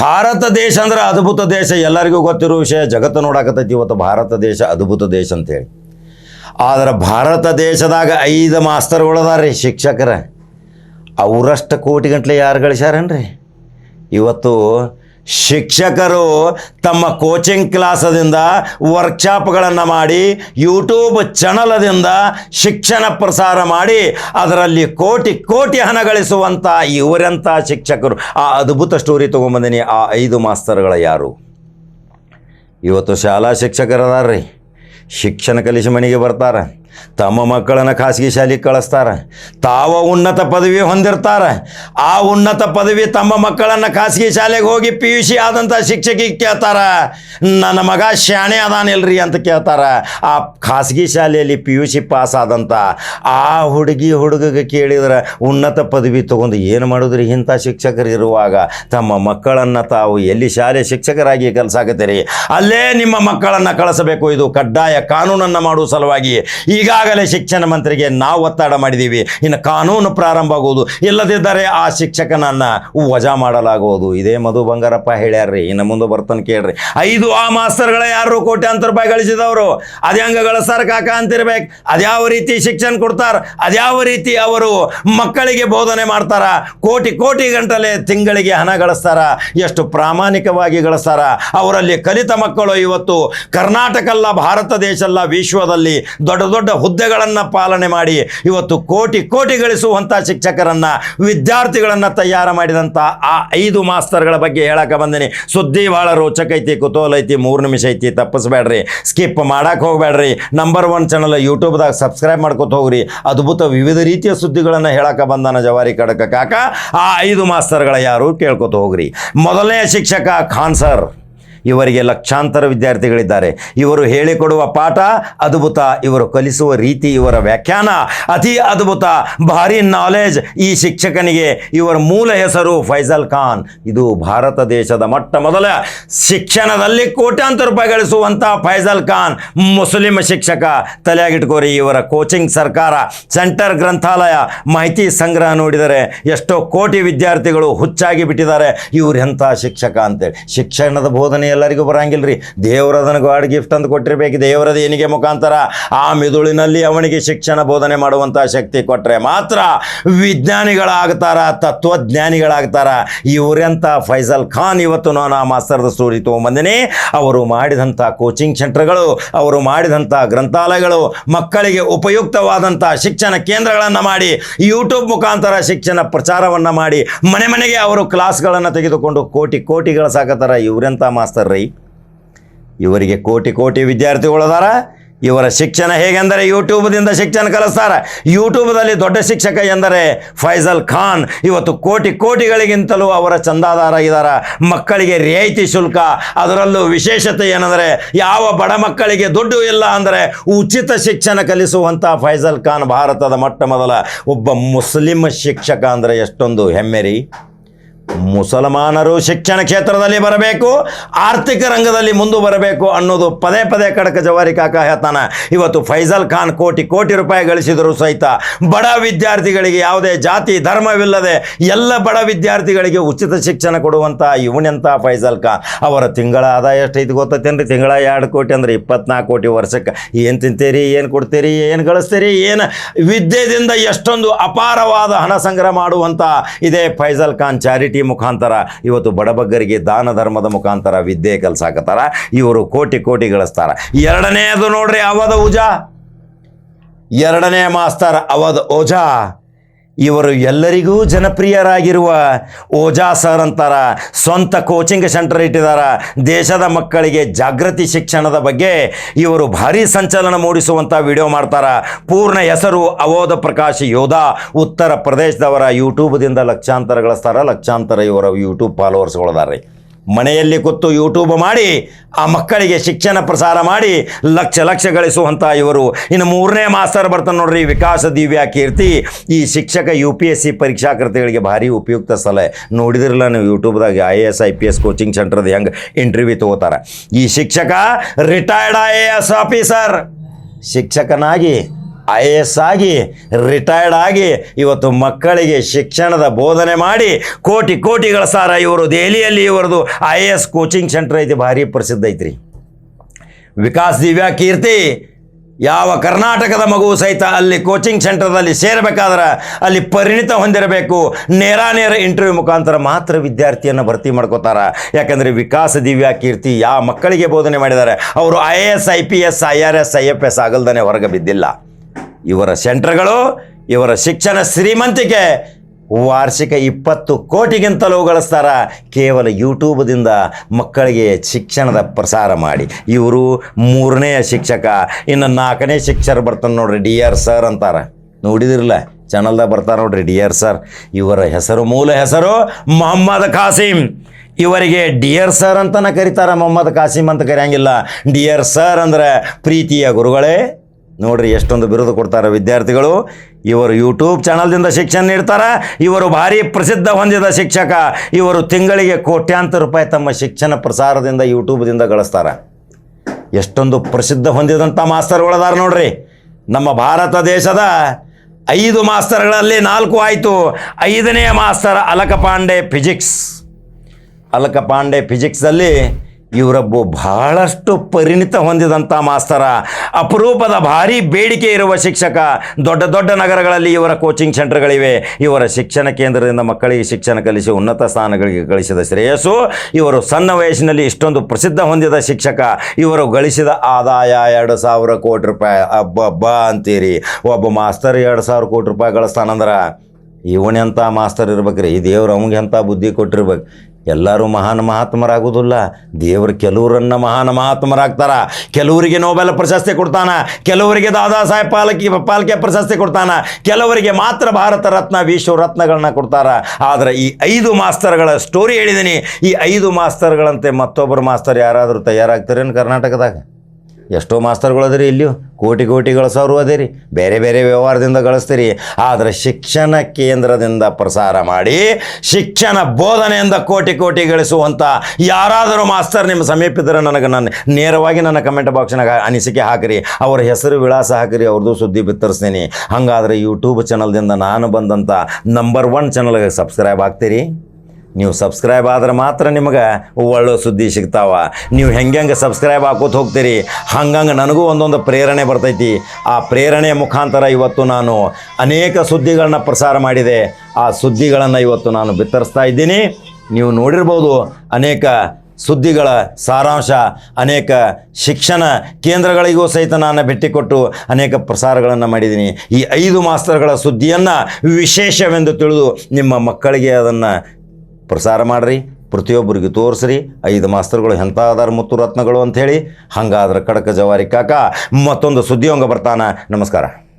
ಭಾರತ ದೇಶ ಅಂದ್ರೆ ಅದ್ಭುತ ದೇಶ. ಎಲ್ಲರಿಗೂ ಗೊತ್ತಿರೋ ವಿಷಯ ಜಗತ್ತು ನೋಡಾಕತ್ತೈತಿ ಇವತ್ತು ಭಾರತ ದೇಶ ಅದ್ಭುತ ದೇಶ ಅಂತೇಳಿ ಆದ್ರೆ ಭಾರತ ದೇಶದಾಗ ಐದು ಮಾಸ್ತರ್ಗಳದಾರ್ರಿ ಶಿಕ್ಷಕರ. ಅವರಷ್ಟು ಕೋಟಿ ಗಂಟ್ಲೆ ಯಾರು ಗಳಿಸ್ಯಾರೇನ್ರಿ? ಇವತ್ತು ಶಿಕ್ಷಕರು ತಮ್ಮ ಕೋಚಿಂಗ್ ಕ್ಲಾಸದಿಂದ ವರ್ಕ್ಶಾಪ್ಗಳನ್ನು ಮಾಡಿ ಯೂಟ್ಯೂಬ್ ಚಾನಲದಿಂದ ಶಿಕ್ಷಣ ಪ್ರಸಾರ ಮಾಡಿ, ಅದರಲ್ಲಿ ಕೋಟಿ ಕೋಟಿ ಹಣ ಗಳಿಸುವಂಥ ಇವರೆಂಥ ಶಿಕ್ಷಕರು. ಆ ಅದ್ಭುತ ಸ್ಟೋರಿ ತೊಗೊಂಬಂದಿನಿ ಆ ಐದು ಮಾಸ್ತರ್ಗಳ ಯಾರು? ಇವತ್ತು ಶಾಲಾ ಶಿಕ್ಷಕರದಾರ್ರಿ. ಶಿಕ್ಷಣ ಕಲಿಸಿ ಮನೆಗೆ ಬರ್ತಾರೆ. ತಮ್ಮ ಮಕ್ಕಳನ್ನು ಖಾಸಗಿ ಶಾಲೆಗೆ ಕಳಿಸ್ತಾರೆ. ತಾವ ಉನ್ನತ ಪದವಿ ಹೊಂದಿರ್ತಾರೆ. ಆ ಉನ್ನತ ಪದವಿ ತಮ್ಮ ಮಕ್ಕಳನ್ನು ಖಾಸಗಿ ಶಾಲೆಗೆ ಹೋಗಿ ಪಿ ಯು ಸಿ ಆದಂಥ ಶಿಕ್ಷಕಿಗೆ ಕೇಳ್ತಾರೆ. ನನ್ನ ಮಗ ಶಾಣೆ ಅದಾನಿಲ್ರಿ ಅಂತ ಕೇಳ್ತಾರೆ. ಆ ಖಾಸಗಿ ಶಾಲೆಯಲ್ಲಿ ಪಿ ಯು ಸಿ ಪಾಸ್ ಆದಂಥ ಆ ಹುಡುಗಿ ಹುಡುಗಗೆ ಕೇಳಿದ್ರೆ ಉನ್ನತ ಪದವಿ ತೊಗೊಂಡು ಏನು ಮಾಡಿದ್ರಿ ಇಂಥ ಶಿಕ್ಷಕರು ಇರುವಾಗ? ತಮ್ಮ ಮಕ್ಕಳನ್ನು ತಾವು ಎಲ್ಲಿ ಶಾಲೆ ಶಿಕ್ಷಕರಾಗಿ ಕೆಲಸಾಕತ್ತೀರಿ? ಅಲ್ಲೇ ನಿಮ್ಮ ಮಕ್ಕಳನ್ನು ಕಳಿಸಬೇಕು. ಇದು ಕಡ್ಡಾಯ ಕಾನೂನನ್ನು ಮಾಡುವ ಸಲುವಾಗಿ ಈಗಾಗಲೇ ಶಿಕ್ಷಣ ಮಂತ್ರಿಗೆ ನಾವು ಒತ್ತಡ ಮಾಡಿದ್ದೀವಿ. ಇನ್ನು ಕಾನೂನು ಪ್ರಾರಂಭ ಆಗುವುದು ಇಲ್ಲದಿದ್ದರೆ ಆ ಶಿಕ್ಷಕನನ್ನು ವಜಾ ಮಾಡಲಾಗುವುದು. ಇದೇ ಮಧು ಬಂಗಾರಪ್ಪ ಹೇಳ್ಯಾರ್ರಿ. ಇನ್ನು ಮುಂದೆ ಬರ್ತಾನೆ ಕೇಳ್ರಿ. ಐದು ಆ ಮಾಸ್ತರ್ಗಳ ಯಾರು ಕೋಟ್ಯಾಂತರ ರೂಪಾಯಿ ಗಳಿಸಿದವರು? ಅದ್ಯಾಂಗ ಗಳಿಸ್ತಾರ ಕಾಕ ಅಂತಿರ್ಬೇಕು. ಅದ್ಯಾವ ರೀತಿ ಶಿಕ್ಷಣ ಕೊಡ್ತಾರ? ಅದ್ಯಾವ ರೀತಿ ಅವರು ಮಕ್ಕಳಿಗೆ ಬೋಧನೆ ಮಾಡ್ತಾರ? ಕೋಟಿ ಕೋಟಿ ಗಂಟಲೆ ತಿಂಗಳಿಗೆ ಹಣ ಗಳಿಸ್ತಾರ? ಎಷ್ಟು ಪ್ರಾಮಾಣಿಕವಾಗಿ ಗಳಿಸ್ತಾರ? ಅವರಲ್ಲಿ ಕಲಿತ ಮಕ್ಕಳು ಇವತ್ತು ಕರ್ನಾಟಕ ಅಲ್ಲ ಭಾರತ ದೇಶ ಅಲ್ಲ ವಿಶ್ವದಲ್ಲಿ ದೊಡ್ಡ ದೊಡ್ಡ ಹುದ್ದೆಗಳನ್ನು ಪಾಲನೆ ಮಾಡಿ ಇವತ್ತು ಕೋಟಿ ಕೋಟಿ ಗಳಿಸುವಂಥ ಶಿಕ್ಷಕರನ್ನು, ವಿದ್ಯಾರ್ಥಿಗಳನ್ನು ತಯಾರು ಮಾಡಿದಂಥ ಆ ಐದು ಮಾಸ್ತರ್ಗಳ ಬಗ್ಗೆ ಹೇಳಕ್ಕೆ ಬಂದಿನಿ. ಸುದ್ದಿ ಭಾಳ ರೋಚಕ ಐತಿ ಕುತೂಹಲ ಐತಿ, ಮೂರು ನಿಮಿಷ ಐತಿ, ತಪ್ಪಿಸ್ಬೇಡ್ರಿ. ಸ್ಕಿಪ್ ಮಾಡಕ್ಕೆ ಹೋಗ್ಬೇಡ್ರಿ. ನಂಬರ್ ಒನ್ ಚಾನಲ್ ಯೂಟ್ಯೂಬ್ದಾಗ ಸಬ್ಸ್ಕ್ರೈಬ್ ಮಾಡ್ಕೊತ ಹೋಗ್ರಿ. ಅದ್ಭುತ ವಿವಿಧ ರೀತಿಯ ಸುದ್ದಿಗಳನ್ನು ಹೇಳಕ್ಕೆ ಬಂದಾನ ಜವಾರಿ ಕಡಕ ಕಾಕ. ಆ ಐದು ಮಾಸ್ತರ್ಗಳ ಯಾರು ಕೇಳ್ಕೊತ ಹೋಗ್ರಿ. ಮೊದಲನೇ ಶಿಕ್ಷಕ ಖಾನ್ ಸರ್. ಇವರಿಗೆ ಲಕ್ಷಾಂತರ ವಿದ್ಯಾರ್ಥಿಗಳಿದ್ದಾರೆ. ಇವರು ಹೇಳಿಕೊಡುವ ಪಾಠ ಅದ್ಭುತ. ಇವರು ಕಲಿಸುವ ರೀತಿ ಇವರ ವ್ಯಾಖ್ಯಾನ ಅತಿ ಅದ್ಭುತ. ಭಾರಿ ನಾಲೆಜ್ ಈ ಶಿಕ್ಷಕನಿಗೆ. ಇವರ ಮೂಲ ಹೆಸರು ಫೈಜಲ್ ಖಾನ್. ಇದು ಭಾರತ ದೇಶದ ಮೊಟ್ಟ ಮೊದಲ ಶಿಕ್ಷಣದಲ್ಲಿ ಕೋಟ್ಯಾಂತರ ರೂಪಾಯಿ ಗಳಿಸುವಂಥ ಫೈಜಲ್ ಖಾನ್. ಮುಸ್ಲಿಂ ಶಿಕ್ಷಕ. ತಲೆಯಾಗಿಟ್ಕೋರಿ, ಇವರ ಕೋಚಿಂಗ್ ಸರ್ಕಾರ ಸೆಂಟರ್ ಗ್ರಂಥಾಲಯ ಮಾಹಿತಿ ಸಂಗ್ರಹ ನೋಡಿದರೆ ಎಷ್ಟೋ ಕೋಟಿ ವಿದ್ಯಾರ್ಥಿಗಳು ಹುಚ್ಚಾಗಿ ಬಿಟ್ಟಿದ್ದಾರೆ. ಇವರು ಎಂಥ ಶಿಕ್ಷಕ ಅಂತೇಳಿ. ಶಿಕ್ಷಣದ ಬೋಧನೆ ಎಲ್ಲರಿಗೂ ಬರಂಗಿಲ್ರಿ. ರೀ ಅದನ್ನು ಗಾಡ್ ಗಿಫ್ಟ್ ಅಂತ ಕೊಟ್ಟಿರ್ಬೇಕು, ದೇವರದ ದೇಣಿಗೆ ಮುಖಾಂತರ? ಆ ಮಿದುಳಿನಲ್ಲಿ ಅವನಿಗೆ ಶಿಕ್ಷಣ ಬೋಧನೆ ಮಾಡುವಂಥ ಶಕ್ತಿ ಕೊಟ್ಟರೆ ಮಾತ್ರ ವಿಜ್ಞಾನಿಗಳಾಗ್ತಾರ, ತತ್ವಜ್ಞಾನಿಗಳಾಗ್ತಾರ. ಇವರೆಂಥ ಫೈಸಲ್ ಖಾನ್ ಇವತ್ತು ನಾನು ಆ ಮಾಸ್ತರ್ದ ಸ್ಟೋರಿ ತೊಗೊಂಬಂದಿನಿ. ಅವರು ಮಾಡಿದಂಥ ಕೋಚಿಂಗ್ ಸೆಂಟರ್ಗಳು ಅವರು ಮಾಡಿದಂಥ ಗ್ರಂಥಾಲಯಗಳು, ಮಕ್ಕಳಿಗೆ ಉಪಯುಕ್ತವಾದಂಥ ಶಿಕ್ಷಣ ಕೇಂದ್ರಗಳನ್ನು ಮಾಡಿ ಯೂಟ್ಯೂಬ್ ಮುಖಾಂತರ ಶಿಕ್ಷಣ ಪ್ರಚಾರವನ್ನು ಮಾಡಿ, ಮನೆ ಮನೆಗೆ ಅವರು ಕ್ಲಾಸ್ಗಳನ್ನು ತೆಗೆದುಕೊಂಡು ಕೋಟಿ ಕೋಟಿಗಳ ಸಾಕತ್ತಾರ ಇವರೆಂಥ ಮಾಸ್ತರ್? ರೈ ಇವರಿಗೆ ಕೋಟಿ ಕೋಟಿ ವಿದ್ಯಾರ್ಥಿಗಳು ಅದಾರ ಇವರ ಶಿಕ್ಷಣ ಹೇಗೆಂದರೆ ಯೂಟ್ಯೂಬ್ದಿಂದ ಶಿಕ್ಷಣ ಕಲಿಸ್ತಾರೆ. ಯೂಟ್ಯೂಬ್ದಲ್ಲಿ ದೊಡ್ಡ ಶಿಕ್ಷಕ ಎಂದರೆ ಫೈಜಲ್ ಖಾನ್. ಇವತ್ತು ಕೋಟಿ ಕೋಟಿಗಳಿಗಿಂತಲೂ ಅವರ ಚಂದಾದಾರ ಇದ್ದಾರೆ ಮಕ್ಕಳಿಗೆ ರಿಯಾಯಿತಿ ಶುಲ್ಕ. ಅದರಲ್ಲೂ ವಿಶೇಷತೆ ಏನಂದರೆ ಯಾವ ಬಡ ಮಕ್ಕಳಿಗೆ ದುಡ್ಡು ಇಲ್ಲ ಅಂದರೆ ಉಚಿತ ಶಿಕ್ಷಣ ಕಲಿಸುವಂಥ ಫೈಜಲ್ ಖಾನ್ ಭಾರತದ ಮೊಟ್ಟ ಮೊದಲ ಒಬ್ಬ ಮುಸ್ಲಿಂ ಶಿಕ್ಷಕ ಅಂದರೆ ಎಷ್ಟೊಂದು ಹೆಮ್ಮೆ ರೀ. ಮುಸಲ್ಮಾನರು ಶಿಕ್ಷಣ ಕ್ಷೇತ್ರದಲ್ಲಿ ಬರಬೇಕು, ಆರ್ಥಿಕ ರಂಗದಲ್ಲಿ ಮುಂದೆ ಬರಬೇಕು ಅನ್ನೋದು ಪದೇ ಪದೇ ಕಡಕ ಜವಾರಿ ಕಾಕ ಹೇಳ್ತಾನೆ. ಇವತ್ತು ಫೈಜಲ್ ಖಾನ್ ಕೋಟಿ ಕೋಟಿ ರೂಪಾಯಿ ಗಳಿಸಿದರು ಸಹಿತ ಬಡ ವಿದ್ಯಾರ್ಥಿಗಳಿಗೆ ಯಾವುದೇ ಜಾತಿ ಧರ್ಮವಿಲ್ಲದೆ ಎಲ್ಲ ಬಡ ವಿದ್ಯಾರ್ಥಿಗಳಿಗೆ ಉಚಿತ ಶಿಕ್ಷಣ ಕೊಡುವಂಥ ಇವನೆಂಥ ಫೈಜಲ್ ಖಾನ್? ಅವರ ತಿಂಗಳ ಆದಾಯ ಎಷ್ಟು ಎಷ್ಟೈತಿ ಗೊತ್ತೈತೇನ್ರಿ? ತಿಂಗಳ ಎರಡು ಕೋಟಿ ಅಂದ್ರೆ ಇಪ್ಪತ್ನಾಲ್ಕು ಕೋಟಿ ವರ್ಷಕ್ಕೆ. ಏನು ತಿಂತೀರಿ, ಏನು ಕೊಡ್ತೀರಿ, ಏನು ಗಳಿಸ್ತೀರಿ, ಏನು? ವಿದ್ಯೆದಿಂದ ಎಷ್ಟೊಂದು ಅಪಾರವಾದ ಹಣ ಸಂಗ್ರಹ ಮಾಡುವಂಥ ಇದೇ ಫೈಜಲ್ ಖಾನ್ ಚಾರಿಟಿ ಮುಖಾಂತರ ಇವತ್ತು ಬಡಬಗ್ಗರಿಗೆ ದಾನ ಧರ್ಮದ ಮುಖಾಂತರ ವಿದ್ಯೆ ಕಲ್ಸಾಕತ್ತಾರ. ಇವರು ಕೋಟಿ ಕೋಟಿ ಗಳಿಸ್ತಾರ. ಎರಡನೆಯದು ನೋಡ್ರಿ ಅವಧ ಉಜಾ. ಎರಡನೇ ಮಾಸ್ತರ್ ಅವಧ ಓಜಾ. ಇವರು ಎಲ್ಲರಿಗೂ ಜನಪ್ರಿಯರಾಗಿರುವ ಓಜಾ ಸರ್ ಅಂತಾರ ಸ್ವಂತ ಕೋಚಿಂಗ್ ಸೆಂಟರ್ ಇಟ್ಟಿದಾರ. ದೇಶದ ಮಕ್ಕಳಿಗೆ ಜಾಗೃತಿ ಶಿಕ್ಷಣದ ಬಗ್ಗೆ ಇವರು ಭಾರಿ ಸಂಚಲನ ಮೂಡಿಸುವಂಥ ವಿಡಿಯೋ ಮಾಡ್ತಾರ. ಪೂರ್ಣ ಹೆಸರು ಅವೋಧ ಪ್ರಕಾಶ್ ಯೋಧ. ಉತ್ತರ ಪ್ರದೇಶದವರ ಯೂಟ್ಯೂಬ್ದಿಂದ ಲಕ್ಷಾಂತರ ಗಳಿಸ್ತಾರ ಲಕ್ಷಾಂತರ ಇವರ ಯೂಟ್ಯೂಬ್ ಫಾಲೋವರ್ಸ್ಗಳಿದ್ದಾರೆ ಮನೆಯಲ್ಲಿ ಕೂತು ಯೂಟ್ಯೂಬ್ ಮಾಡಿ, ಆ ಮಕ್ಕಳಿಗೆ ಶಿಕ್ಷಣ ಪ್ರಸಾರ ಮಾಡಿ ಲಕ್ಷ ಲಕ್ಷ ಗಳಿಸುವಂಥ ಇವರು. ಇನ್ನು ಮೂರನೇ ಮಾಸ್ತರ್ ಬರ್ತಾನೆ ನೋಡ್ರಿ, ವಿಕಾಸ ದಿವ್ಯಾ ಕೀರ್ತಿ. ಈ ಶಿಕ್ಷಕ ಯು ಪಿ ಎಸ್ ಸಿ ಪರೀಕ್ಷಾಕೃತಿಗಳಿಗೆ ಭಾರಿ ಉಪಯುಕ್ತ ಸಲಹೆ ನೋಡಿದಿರಲ್ಲ ನೀವು ಯೂಟ್ಯೂಬ್ದಾಗ I A S I P S coaching ಸೆಂಟರ್ದು ಹೆಂಗೆ ಇಂಟರ್ವ್ಯೂ ತಗೋತಾರೆ. ಈ ಶಿಕ್ಷಕ retired I A S officer ಶಿಕ್ಷಕನಾಗಿ I A S ಆಗಿ ರಿಟೈರ್ಡ್ ಆಗಿ ಇವತ್ತು ಮಕ್ಕಳಿಗೆ ಶಿಕ್ಷಣದ ಬೋಧನೆ ಮಾಡಿ ಕೋಟಿ ಕೋಟಿಗಳ ಸಾರ ಇವರು ದೆಹಲಿಯಲ್ಲಿ ಇವರದು I A S coaching center ಐತಿ, ಭಾರಿ ಪ್ರಸಿದ್ಧ ಐತ್ರಿ. ವಿಕಾಸ್ ದಿವ್ಯಾ ಕೀರ್ತಿ ಯಾವ ಕರ್ನಾಟಕದ ಮಗು ಸಹಿತ ಅಲ್ಲಿ ಕೋಚಿಂಗ್ ಸೆಂಟರ್ದಲ್ಲಿ ಸೇರಬೇಕಾದ್ರೆ ಅಲ್ಲಿ ಪರಿಣಿತ ಹೊಂದಿರಬೇಕು. ನೇರ ನೇರ ಇಂಟರ್ವ್ಯೂ ಮುಖಾಂತರ ಮಾತ್ರ ವಿದ್ಯಾರ್ಥಿಯನ್ನು ಭರ್ತಿ ಮಾಡ್ಕೋತಾರ. ಯಾಕಂದರೆ ವಿಕಾಸ ದಿವ್ಯಾ ಕೀರ್ತಿ ಯಾವ ಮಕ್ಕಳಿಗೆ ಬೋಧನೆ ಮಾಡಿದ್ದಾರೆ, ಅವರು I A S, I P S, I R S, I F S ಆಗಲ್ದೇ ಹೊರಗೆ ಬಿದ್ದಿಲ್ಲ. ಇವರ ಸೆಂಟರ್ಗಳು, ಇವರ ಶಿಕ್ಷಣ ಶ್ರೀಮಂತಿಕೆ ವಾರ್ಷಿಕ ಇಪ್ಪತ್ತು ಕೋಟಿಗಿಂತಲೂ ಗಳಿಸ್ತಾರ ಕೇವಲ ಯೂಟ್ಯೂಬ್ದಿಂದ ಮಕ್ಕಳಿಗೆ ಶಿಕ್ಷಣದ ಪ್ರಸಾರ ಮಾಡಿ. ಇವರು ಮೂರನೆಯ ಶಿಕ್ಷಕ, ಇನ್ನು ನಾಲ್ಕನೇ ಶಿಕ್ಷಕರು ಬರ್ತಾನೆ ನೋಡ್ರಿ, ಡಿ ಆರ್ ಸರ್ ಅಂತಾರೆ. ನೋಡಿದಿರಲ್ಲ, ಚಾನಲ್ದಾಗ ಬರ್ತಾರೆ ನೋಡ್ರಿ, ಡಿ ಆರ್ ಸರ್. ಇವರ ಹೆಸರು, ಮೂಲ ಹೆಸರು ಮೊಹಮ್ಮದ್ ಖಾಸಿಂ. ಇವರಿಗೆ ಡಿಯರ್ ಸರ್ ಅಂತನ ಕರೀತಾರೆ, ಮೊಹಮ್ಮದ್ ಖಾಸಿಂ ಅಂತ ಕರೆಯಂಗಿಲ್ಲ. ಡಿಯರ್ ಸರ್ ಅಂದ್ರೆ ಪ್ರೀತಿಯ ಗುರುಗಳೇ. ನೋಡ್ರಿ ಎಷ್ಟೊಂದು ಬಿರುದು ಕೊಡ್ತಾರೆ ವಿದ್ಯಾರ್ಥಿಗಳು. ಇವರು ಯೂಟ್ಯೂಬ್ ಚಾನಲ್ದಿಂದ ಶಿಕ್ಷಣ ನೀಡ್ತಾರೆ, ಇವರು ಭಾರಿ ಪ್ರಸಿದ್ಧ ಹೊಂದಿದ ಶಿಕ್ಷಕ, ಇವರು ತಿಂಗಳಿಗೆ ಕೋಟ್ಯಾಂತರ ರೂಪಾಯಿ ತಮ್ಮ ಶಿಕ್ಷಣ ಪ್ರಸಾರದಿಂದ ಯೂಟ್ಯೂಬ್ದಿಂದ ಗಳಿಸ್ತಾರೆ. ಎಷ್ಟೊಂದು ಪ್ರಸಿದ್ಧ ಹೊಂದಿದಂಥ ಮಾಸ್ತರ್ಗಳದಾರ ನೋಡ್ರಿ. ನಮ್ಮ ಭಾರತ ದೇಶದ ಐದು ಮಾಸ್ತರ್ಗಳಲ್ಲಿ ನಾಲ್ಕು ಆಯಿತು. ಐದನೆಯ ಮಾಸ್ತರ್ ಅಲಕ ಪಾಂಡೆ ಫಿಸಿಕ್ಸ್ ಅಲಕ ಪಾಂಡೆ ಫಿಸಿಕ್ಸಲ್ಲಿ ಇವರೊಬ್ಬ ಬಹಳಷ್ಟು ಪರಿಣಿತ ಹೊಂದಿದಂಥ ಮಾಸ್ತರ, ಅಪರೂಪದ ಭಾರಿ ಬೇಡಿಕೆ ಇರುವ ಶಿಕ್ಷಕ, ದೊಡ್ಡ ದೊಡ್ಡ ನಗರಗಳಲ್ಲಿ ಇವರ ಕೋಚಿಂಗ್ ಸೆಂಟರ್ಗಳಿವೆ ಇವರ ಶಿಕ್ಷಣ ಕೇಂದ್ರದಿಂದ ಮಕ್ಕಳಿಗೆ ಶಿಕ್ಷಣ ಕಲಿಸಿ ಉನ್ನತ ಸ್ಥಾನಗಳಿಗೆ ಗಳಿಸಿದ ಶ್ರೇಯಸ್ಸು, ಇವರು ಸಣ್ಣ ವಯಸ್ಸಿನಲ್ಲಿ ಇಷ್ಟೊಂದು ಪ್ರಸಿದ್ಧ ಹೊಂದಿದ ಶಿಕ್ಷಕ, ಇವರು ಗಳಿಸಿದ ಆದಾಯ ಎರಡು ಸಾವಿರ ಕೋಟಿ ರೂಪಾಯಿ. ಅಬ್ಬಬ್ಬ ಅಂತೀರಿ, ಒಬ್ಬ ಮಾಸ್ತರ್ ಎರಡು ಸಾವಿರ ಕೋಟಿ ರೂಪಾಯಿ ಗಳಿಸ್ತಾನಂದ್ರೆ ಇವನೆಂಥ ಮಾಸ್ತರ್ ಇರ್ಬೇಕ್ರಿ, ಈ ದೇವ್ರು ಅವಂಗೆ ಎಂಥ ಬುದ್ಧಿ ಕೊಟ್ಟಿರ್ಬೇಕು. ಎಲ್ಲರೂ ಮಹಾನ್ ಮಹಾತ್ಮರಾಗುವುದಿಲ್ಲ. ದೇವರು ಕೆಲವರನ್ನ ಮಹಾನ್ ಮಹಾತ್ಮರಾಗ್ತಾರ. ಕೆಲವರಿಗೆ ನೋಬೆಲ್ ಪ್ರಶಸ್ತಿ ಕೊಡ್ತಾನ. ಕೆಲವರಿಗೆ ದಾದಾ ಸಾಹೇಬ್ ಪಾಲಕಿ ಪಾಲ್ಕೆ ಪ್ರಶಸ್ತಿ ಕೊಡ್ತಾನ. ಕೆಲವರಿಗೆ ಮಾತ್ರ ಭಾರತ ರತ್ನ ವಿಶ್ವ ರತ್ನಗಳನ್ನ ಕೊಡ್ತಾರ. ಆದರೆ ಈ ಐದು ಮಾಸ್ತರ್ಗಳ ಸ್ಟೋರಿ ಹೇಳಿದ್ದೀನಿ ಈ ಐದು ಮಾಸ್ತರ್ಗಳಂತೆ ಮತ್ತೊಬ್ಬರು ಮಾಸ್ತರ್ ಯಾರಾದರೂ ತಯಾರಾಗ್ತಾರೇನು ಕರ್ನಾಟಕದಾಗ? ಎಷ್ಟೋ ಮಾಸ್ತರ್ಗಳು ಅದರಿ ಇಲ್ಲಿಯೂ. ಕೋಟಿ ಕೋಟಿ ಗಳಿಸೋರು ಅದೇ ರೀ. ಬೇರೆ ಬೇರೆ ವ್ಯವಹಾರದಿಂದ ಗಳಿಸ್ತೀರಿ. ಆದರೆ ಶಿಕ್ಷಣ ಕೇಂದ್ರದಿಂದ ಪ್ರಸಾರ ಮಾಡಿ, ಶಿಕ್ಷಣ ಬೋಧನೆಯಿಂದ ಕೋಟಿ ಕೋಟಿ ಗಳಿಸುವಂಥ ಯಾರಾದರೂ ಮಾಸ್ತರ್ ನಿಮ್ಮ ಸಮೀಪ ಇದ್ದರೆ ನನಗೆ ನಾನು ನೇರವಾಗಿ ನನ್ನ ಕಮೆಂಟ್ ಬಾಕ್ಸ್ನಾಗ ಅನಿಸಿಕೆ ಹಾಕಿರಿ. ಅವ್ರ ಹೆಸರು ವಿಳಾಸ ಹಾಕಿರಿ, ಅವ್ರದ್ದು ಸುದ್ದಿ ಬಿತ್ತರಿಸ್ತೀನಿ. ಹಾಗಾದರೆ ಯೂಟ್ಯೂಬ್ ಚಾನಲ್ದಿಂದ ನಾನು ಬಂದಂಥ ನಂಬರ್ ಒನ್ ಚಾನಲ್ಗೆ ಸಬ್ಸ್ಕ್ರೈಬ್ ಆಗ್ತೀರಿ. ನೀವು ಸಬ್ಸ್ಕ್ರೈಬ್ ಆದ್ರೆ ಮಾತ್ರ ನಿಮಗೆ ಒಳ್ಳೆ ಸುದ್ದಿ ಸಿಗ್ತಾವ. ನೀವು ಹೆಂಗೆ ಸಬ್ಸ್ಕ್ರೈಬ್ ಹಾಕೋತ ಹೋಗ್ತೀರಿ, ಹಂಗಂಗೆ ನನಗೂ ಒಂದೊಂದು ಪ್ರೇರಣೆ ಬರ್ತೈತಿ. ಆ ಪ್ರೇರಣೆಯ ಮುಖಾಂತರ ಇವತ್ತು ನಾನು ಅನೇಕ ಸುದ್ದಿಗಳನ್ನ ಪ್ರಸಾರ ಮಾಡಿದೆ. ಆ ಸುದ್ದಿಗಳನ್ನು ಇವತ್ತು ನಾನು ಬಿತ್ತರಿಸ್ತಾ ಇದ್ದೀನಿ. ನೀವು ನೋಡಿರ್ಬೋದು ಅನೇಕ ಸುದ್ದಿಗಳ ಸಾರಾಂಶ, ಅನೇಕ ಶಿಕ್ಷಣ ಕೇಂದ್ರಗಳಿಗೂ ಸಹಿತ ನಾನು ಭೇಟಿ ಕೊಟ್ಟು ಅನೇಕ ಪ್ರಸಾರಗಳನ್ನು ಮಾಡಿದ್ದೀನಿ. ಈ ಐದು ಮಾಸ್ತರ್ಗಳ ಸುದ್ದಿಯನ್ನು ವಿಶೇಷವೆಂದು ತಿಳಿದು ನಿಮ್ಮ ಮಕ್ಕಳಿಗೆ ಅದನ್ನು ಪ್ರಸಾರ ಮಾಡಿರಿ, ಪ್ರತಿಯೊಬ್ಬರಿಗೆ ತೋರಿಸ್ರಿ, ಐದು ಮಾಸ್ತರ್ಗಳು ಎಂಥ ಅದಾರ ಮುತ್ತು ರತ್ನಗಳು ಅಂಥೇಳಿ ಹಂಗಾದ್ರೆ ಕಡಕ ಜವಾರಿ ಕಾಕ, ಮತ್ತೊಂದು ಸುದ್ದಿಯೊಂಗ ಬರ್ತಾನ. ನಮಸ್ಕಾರ.